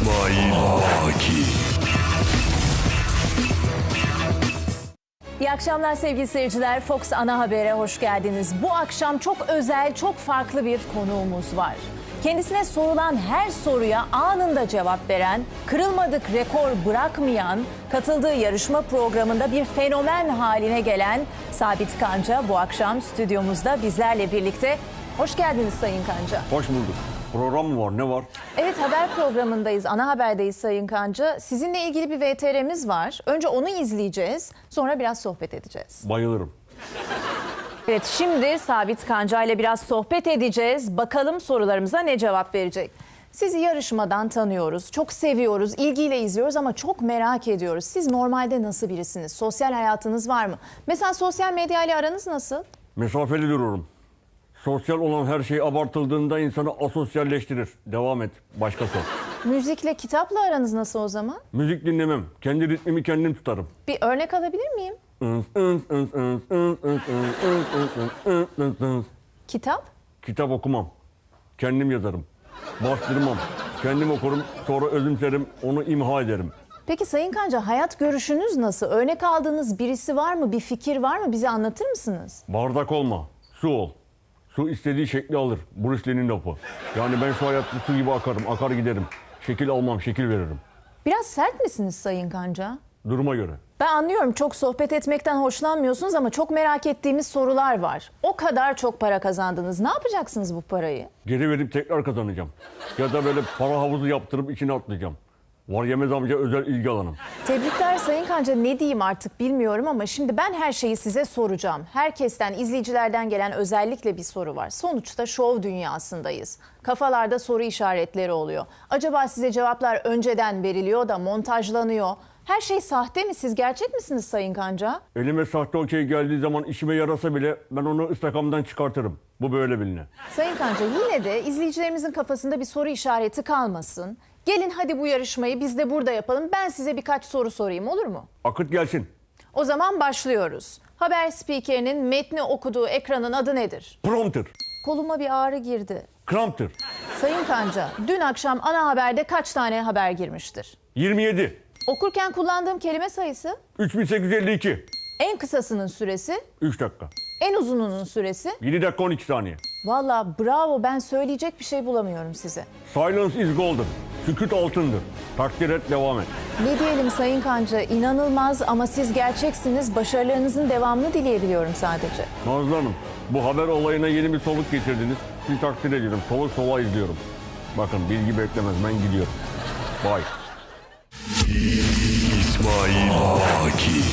İsmail Baki. İyi akşamlar sevgili seyirciler. Fox Ana Haber'e hoş geldiniz. Bu akşam çok özel, çok farklı bir konuğumuz var. Kendisine sorulan her soruya anında cevap veren, kırılmadık rekor bırakmayan, katıldığı yarışma programında bir fenomen haline gelen Sabit Kanca bu akşam stüdyomuzda bizlerle birlikte. Hoş geldiniz Sayın Kanca. Hoş bulduk. Program mı var? Ne var? Evet haber programındayız, ana haberdeyiz Sayın Kanca. Sizinle ilgili bir VTR'miz var. Önce onu izleyeceğiz, sonra biraz sohbet edeceğiz. Bayılırım. Evet şimdi Sabit Kanca ile biraz sohbet edeceğiz. Bakalım sorularımıza ne cevap verecek. Sizi yarışmadan tanıyoruz, çok seviyoruz, ilgiyle izliyoruz ama çok merak ediyoruz. Siz normalde nasıl birisiniz? Sosyal hayatınız var mı? Mesela sosyal medya ile aranız nasıl? Mesafeli dururum. Sosyal olan her şey abartıldığında insanı asosyalleştirir. Devam et. Başka sor. Müzikle kitapla aranız nasıl o zaman? Müzik dinlemem. Kendi ritmimi kendim tutarım. Bir örnek alabilir miyim? Kitap? Kitap okumam. Kendim yazarım. Bastırmam. Kendim okurum. Sonra özümserim. Onu imha ederim. Peki Sayın Kanca hayat görüşünüz nasıl? Örnek aldığınız birisi var mı? Bir fikir var mı? Bize anlatır mısınız? Bardak olma. Su ol. Su istediği şekli alır. Bruce Lee'nin lafı. Yani ben şu hayatta su gibi akarım. Akar giderim. Şekil almam. Şekil veririm. Biraz sert misiniz Sayın Kanca? Duruma göre. Ben anlıyorum çok sohbet etmekten hoşlanmıyorsunuz ama çok merak ettiğimiz sorular var. O kadar çok para kazandınız. Ne yapacaksınız bu parayı? Geri verip tekrar kazanacağım. Ya da böyle para havuzu yaptırıp içine atlayacağım. Var yemez amca özel ilgi alanım. Tebrikler Sayın Kanca ne diyeyim artık bilmiyorum ama şimdi ben her şeyi size soracağım. Herkesten, izleyicilerden gelen özellikle bir soru var. Sonuçta şov dünyasındayız. Kafalarda soru işaretleri oluyor. Acaba size cevaplar önceden veriliyor da montajlanıyor. Her şey sahte mi? Siz gerçek misiniz Sayın Kanca? Elime sahte okey geldiği zaman işime yarasa bile ben onu ıstakamdan çıkartırım. Bu böyle biline. Sayın Kanca yine de izleyicilerimizin kafasında bir soru işareti kalmasın. Gelin hadi bu yarışmayı biz de burada yapalım. Ben size birkaç soru sorayım olur mu? Akıt gelsin. O zaman başlıyoruz. Haber spikerinin metni okuduğu ekranın adı nedir? Prompter. Koluma bir ağrı girdi. Kramptır. Sayın Kanca, dün akşam ana haberde kaç tane haber girmiştir? 27. Okurken kullandığım kelime sayısı, 3852. en kısasının süresi, 3 dakika. en uzununun süresi. 7 dakika 12 saniye. Valla bravo ben söyleyecek bir şey bulamıyorum size. Silence is golden. Sükut altındır. Takdir et devam et. Ne diyelim Sayın Kanca, inanılmaz ama siz gerçeksiniz. Başarılarınızın devamını dileyebiliyorum sadece. Nazlı Hanım bu haber olayına yeni bir soluk getirdiniz. Sizi takdir ediyorum. Soluk sola izliyorum. Bakın bilgi beklemez ben gidiyorum. Bye. İsmail Aki.